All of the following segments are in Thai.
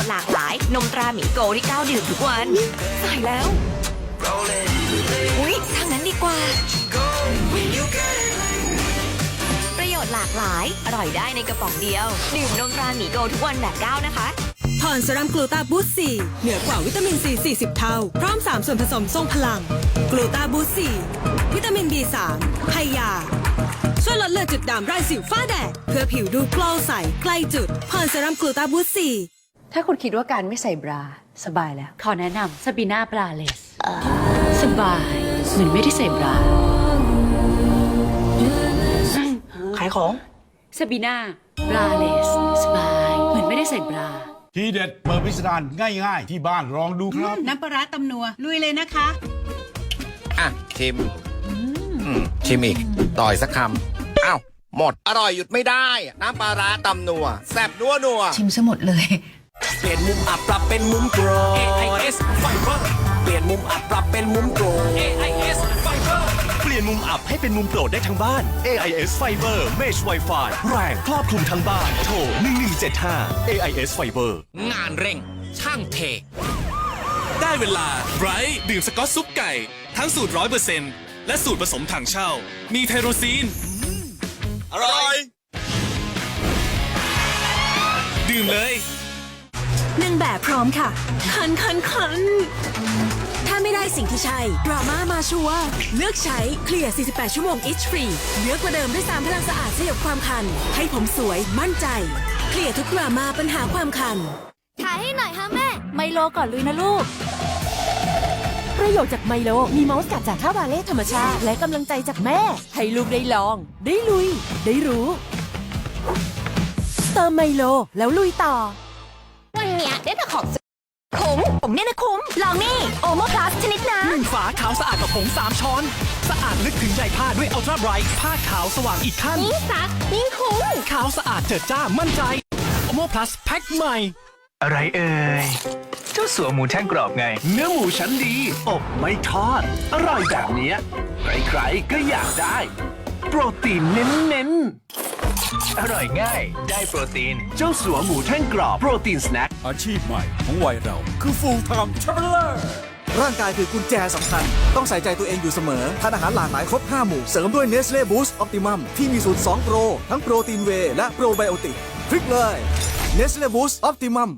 ชน์หลากหลาย นมตราหมีโกที่ก้าวดื่มทุกวันตายแล้ว อุ๊ย ทางนั้นดีกว่า ประโยชน์หลากหลาย อร่อยได้ในกระป๋องเดียว ดื่มนมตราหมีโกทุกวันแบบก้าวนะคะพรเซรั่มกลูตาบูสต์4เหนือกว่าวิตามินซี40 เท่า พร้อม 3 ส่วนผสมทรงพลัง กลูตาบูสต์4วิตามิน B3 ไฮยา ช่วยลดเลือดจุดด่างไร้สิวฝ้าแดด เพื่อผิวดูกลว์ใสใกล้จุดพรเซรั่มกลูตาบูสต์4 ถ้าคุณคิดว่าการไม่ใส่บราสบายแล้ว ขอแนะนำซาบีนาบราเลสสบาย เหมือนไม่ได้ใส่บราขายของซาบีนาบราเลสสบาย เหมือนไม่ได้ใส่บราทีเด็ดเปิดพิสดารง่าย ๆ ที่บ้านลองดูครับ น้ำปลาร้าตำนัวลุยเลยนะคะ อะชิมอืมชิมอีก ต่อยสักคำอ้าวหมด อร่อยหยุดไม่ได้ น้ำปลาร้าตำนัว แซ่บนัวนัวชิมซะหมดเลย เปลี่ยนมุมอับปรับเป็นมุมโกรธ AIS Fiber เปลี่ยนมุมอับปรับเป็นมุมโกรธ AIS Fiber เปลี่ยนมุมอับให้เป็นมุมโปรดได้ทั้งบ้าน AIS Fiber Mesh Wi-Fi แรงครอบคลุมทั้งบ้าน โทร 1175 AIS Fiber งานเร่ง ช่างเท ได้เวลาไบรท์ดื่มสกอตซุปไก่ ทั้งสูตรร้อยเปอร์เซ็นต์และสูตรผสมถังเช่า มีไทโรซีน อร่อย ดื่มเลย หนึ่งแบบพร้อมค่ะ คันคันคันถ้าไม่ได้สิ่งที่ใช่ดราม่ามาชัวร์เลือกใช้เคลียร์ 48 ชั่วโมง itch free เหนือกว่าเดิมด้วยสามพลังสะอาดสยบความคัน ให้ผมสวยมั่นใจ เคลียร์ทุกดราม่าปัญหาความคัน ถ่ายให้หน่อยค่ะแม่ ไมโลก่อนลุยนะลูก ประโยชน์จากไมโล มีมอสกัดจากข้าวบาเล่ธรรมชาติ และกำลังใจจากแม่ ให้ลูกได้ลอง ได้ลุย ได้รู้ เติมไมโลแล้วลุยต่อวัน เนี้ยได้แต่ของคุ้มผมเนี่ยนะคุ้ม ลองนี่โอโมพลัสชนิดน้หนึ่งฝาขาวสะอาดกับผง3ช้อน สะอาดลึกถึงใยผ้าด้วย Ultra Bright ผ้าขาวสว่างอีกขั้นำยิ่งซักยิ่งคุ้มขาวสะอาดเจิดจ้ามั่นใจ Omo Plus แพ็คใหม่ อะไรเอ่ยเจ้าสัวหมูแท่งกรอบไง เนื้อหมูชั้นดี อบไม่ทอด อร่อยแบบเนี้ยใครๆก็อยากได้ โปรตีนเน้นๆ อร่อยง่าย ได้โปรตีน เจ้าสัวหมูแท่งกรอบ โปรตีนสแน็ค อาชีพใหม่ของวัยเราคือ full time traveler ร่างกายคือกุญแจสำคัญ ต้องใส่ใจตัวเองอยู่เสมอ ทานอาหารหลากหลายครบ 5 หมู่ เสริมด้วย Nestle Boost Optimum ที่มีสูตร 2 โปร ทั้งโปรตีนเวย์และโปรไบโอติกคลิกเลย Nestle Boost Optimum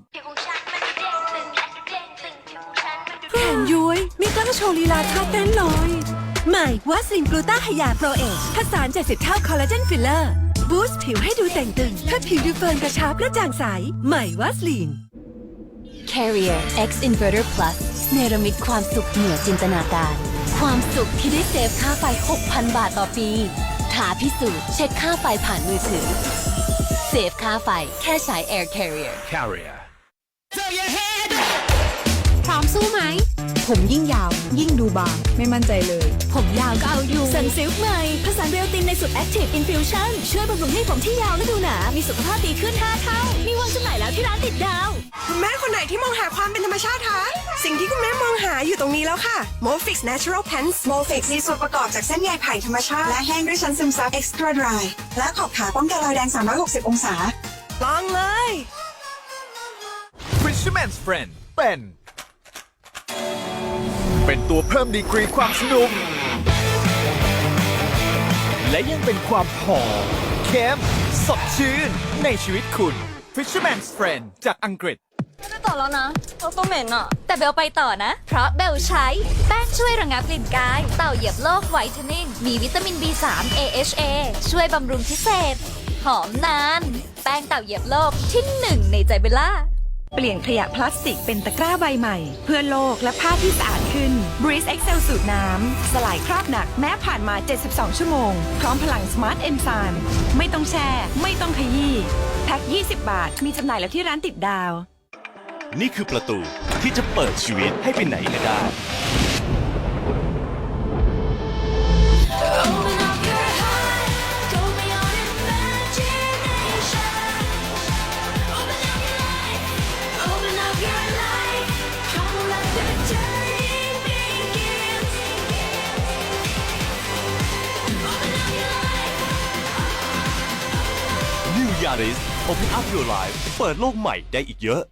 แขนย้วยมีกล้องโชว์ลีลาท่าเต้นลอยใหม่วัสลินกลูตาไฮยาโปรเอชผสาน70เท่าคอลลาเจนฟิลเลอร์ บูสต์ผิวให้ดูแต่งตึงเพื่อผิวดูเฟิร์นกระชับและจางใส ใหม่วัสลิน Carrier X Inverter Plus เนรมิตความสุขเหนือจินตนาการ ความสุขที่ได้เซฟค่าไฟ 6,000 บาทต่อปีท้าพิสูจน์เช็คค่าไฟผ่านมือถือ เซฟค่าไฟแค่ใช้ Air Carrier Carrier พร้อมสู้ไหม ผมยิ่งยาว ยิ่งดูบาง ไม่มั่นใจเลย ผมยาวก็เอาอยู่สันซิลใหม่ผสานเบลตินในสูตร Active Infusion ช่วยบำรุงให้ผมที่ยาวและดูหนา มีสุขภาพดีขึ้น 5 เท่า มีวางจำหน่ายแล้วที่ร้านติดดาว คุณแม่คนไหนที่มองหาความเป็นธรรมชาติคะ สิ่งที่คุณแม่มองหาอยู่ตรงนี้แล้วค่ะ Molfix Natural Pants Molfix มีส่วนประกอบจากเส้นใยไผ่ธรรมชาติ และแห้งด้วยชั้นซึมซับ Extra Dry และขอบขาป้องกันรอยแดง 360 องศาลองเลย Fisherman's Friend เป็น เป็นตัวเพิ่มดีกรีความสนุก และยังเป็นความหอมเข้มสดชื่น ในชีวิตคุณ Fisherman's Friend จากอังกฤษไม่ต่อแล้วนะเราต้องเหม็นอะ แต่เบลไปต่อนะ เพราะเบลใช้ แป้งช่วยระงับกลิ่นกาย เต่าเหยียบโลกไวท์เทนนิ่ง มีวิตามิน B3 AHA ช่วยบำรุงพิเศษ หอมนาน แป้งเต่าเหยียบโลกที่หนึ่งในใจเบลล่า เปลี่ยนขยะพลาสติกเป็นตะกร้าใบใหม่ เพื่อโลกและผ้าที่สะอาดขึ้น Breeze Excel สูตรน้ำ สลายคราบหนักแม้ผ่านมา 72 ชั่วโมง พร้อมพลัง Smart Enzyme ไม่ต้องแช่ ไม่ต้องขยี้แพ็ค 20 บาท มีจำหน่ายแล้วที่ร้านติดดาว นี่คือประตูที่จะเปิดชีวิตให้ไปไหนก็ได้ Yaris Open Up Your Life เปิดโลกใหม่ได้อีกเยอะ